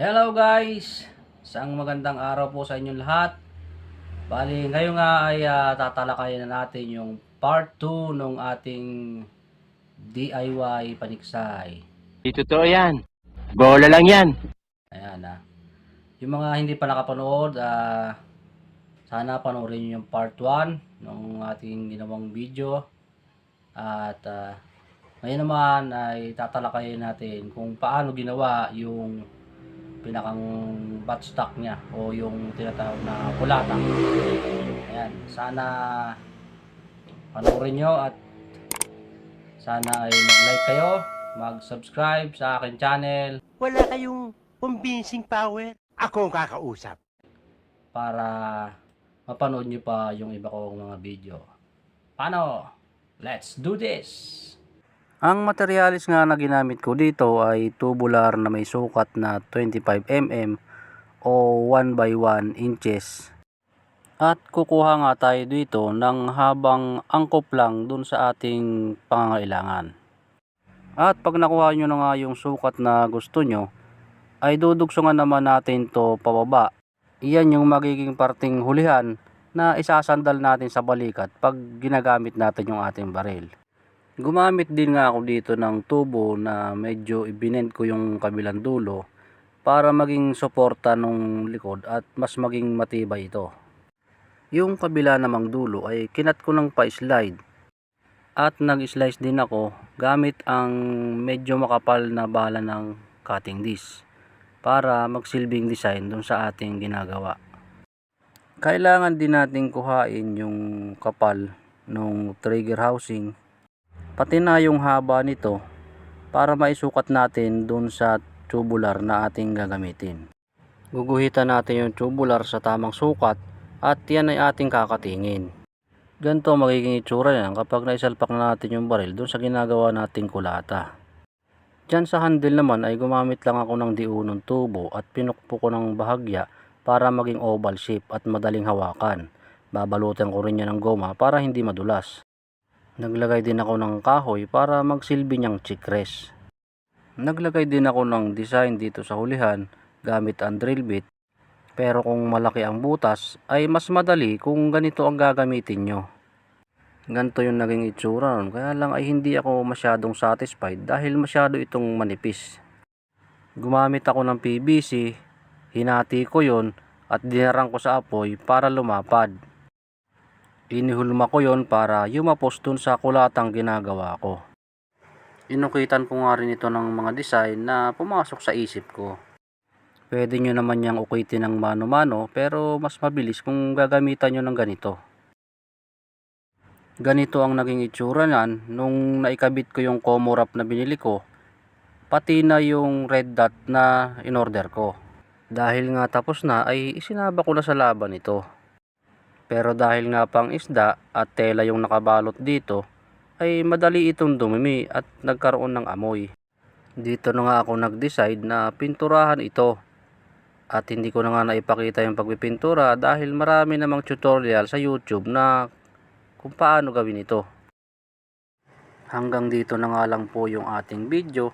Hello guys! Isang magandang araw po sa inyong lahat. Bali, ngayon nga ay ah, tatalakayin na natin yung part 2 ng ating DIY paniksay. Di totoo yan. Bola lang yan. Ayan ah. Yung mga hindi pa nakapanood, ah, sana panoorin nyo yung part 1 ng ating ginawang video. At ah, ngayon naman ay tatalakayin natin kung paano ginawa yung pinakang buttstock niya o yung tinatawag na kulata. Ayan, sana panoorin nyo at sana ay mag-like kayo, mag-subscribe sa akin channel Wala kayong convincing power. Ako ang kakausap. para mapanood nyo pa yung iba kong mga video. Paano? Let's do this! Ang materialis nga na ginamit ko dito ay tubular na may sukat na 25mm o 1 by 1 inches. At kukuha nga tayo dito ng habang angkop lang dun sa ating pangangailangan. At pag nakuha nyo na nga yung sukat na gusto nyo, ay dudugsungan naman natin to pababa iyan yung magiging parting hulihan na isasandal natin sa balikat pag ginagamit natin yung ating baril. Gumamit din nga ako dito ng tubo na medyo ibinend ko yung kabilang dulo para maging suporta nung likod at mas maging matibay ito. Yung kabila namang dulo ay kinat ko ng pa-slide at nag-slice din ako gamit ang medyo makapal na bala ng cutting disc para magsilbing design dun sa ating ginagawa. Kailangan din natin kuhain yung kapal ng trigger housing pati na yung haba nito para maisukat natin dun sa tubular na ating gagamitin. Guguhitan natin yung tubular sa tamang sukat at yan ay ating kakatingin. Ganito magiging itsura yan kapag naisalpak na natin yung baril dun sa ginagawa nating kulata. Diyan sa handle naman ay gumamit lang ako ng diunong tubo at pinukpo ko ng bahagya para maging oval shape at madaling hawakan. Babalutan ko rin yan ng goma para hindi madulas. Naglagay din ako ng kahoy para magsilbi niyang chikres. Naglagay din ako ng design dito sa hulihan gamit ang drill bit. Pero kung malaki ang butas ay mas madali kung ganito ang gagamitin nyo. Ganito yung naging itsura nun. Kaya lang ay hindi ako masyadong satisfied dahil masyado itong manipis. Gumamit ako ng PVC, hinati ko yon at dinarang ko sa apoy para lumapad. Inihulma ko yon para yumapos dun sa kulatang ginagawa ko. Inukitan ko nga rin ito ng mga design na pumasok sa isip ko. Pwede nyo naman yang ukitin ng mano-mano pero mas mabilis kung gagamitan nyo ng ganito. Ganito ang naging itsura niyan nung naikabit ko yung Como wrap na binili ko. Pati na yung red dot na in-order ko. Dahil nga tapos na ay isinaba ko na sa laban ito. Pero dahil nga pang isda at tela yung nakabalot dito, ay madali itong dumimi at nagkaroon ng amoy. Dito na nga ako nag-decide na pinturahan ito. At hindi ko na nga naipakita yung pagpipintura dahil marami namang tutorial sa YouTube na kung paano gawin ito. Hanggang dito na nga lang po yung ating video.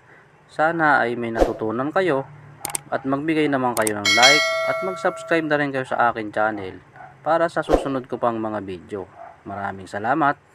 Sana ay may natutunan kayo at magbigay naman kayo ng like at mag-subscribe na rin kayo sa akin channel para sa susunod ko pang mga video. Maraming salamat!